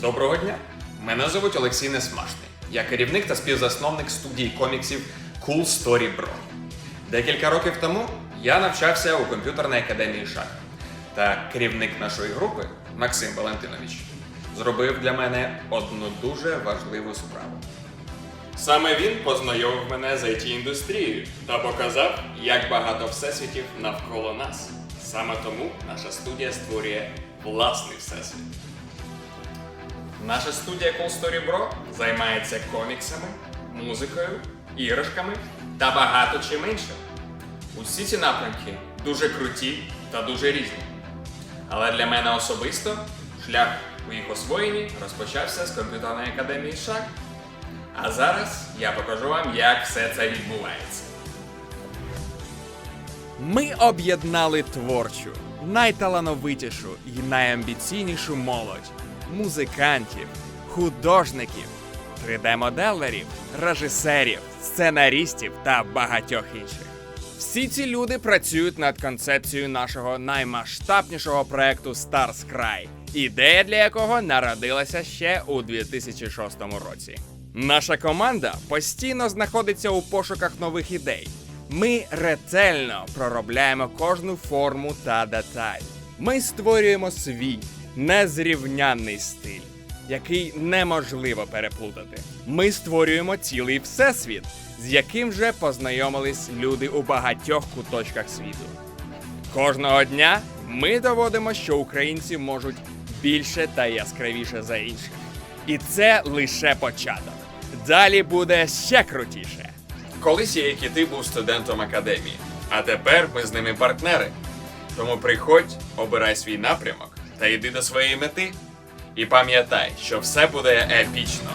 Доброго дня! Мене звуть Олексій Несмашний. Я керівник та співзасновник студії коміксів Cool Story Bro. Декілька років тому я навчався у комп'ютерній академії ШАК. Та керівник нашої групи Максим Валентинович зробив для мене одну дуже важливу справу. Саме він познайомив мене з it індустрією та показав, як багато всесвітів навколо нас. Саме тому наша студія створює власний всесвіт. Наша студія Cool Story Bro займається коміксами, музикою, іграшками та багато чим іншим. Усі ці напрямки дуже круті та дуже різні. Але для мене особисто шлях у їх освоєнні розпочався з комп'ютерної академії ШАК. А зараз я покажу вам, як все це відбувається. Ми об'єднали творчу, найталановитішу і найамбіційнішу молодь, музикантів, художників, 3D-моделерів, режисерів, сценаристів та багатьох інших. Всі ці люди працюють над концепцією нашого наймасштабнішого проекту Stars Cry, ідея для якого народилася ще у 2006 році. Наша команда постійно знаходиться у пошуках нових ідей. Ми ретельно проробляємо кожну форму та деталь. Ми створюємо свій незрівнянний стиль, який неможливо переплутати. Ми створюємо цілий всесвіт, з яким вже познайомились люди у багатьох куточках світу. Кожного дня ми доводимо, що українці можуть більше та яскравіше за інших. І це лише початок. Далі буде ще крутіше. Колись я, як і ти, був студентом академії, а тепер ми з ними партнери. Тому приходь, обирай свій напрямок та йди до своєї мети. І пам'ятай, що все буде епічно.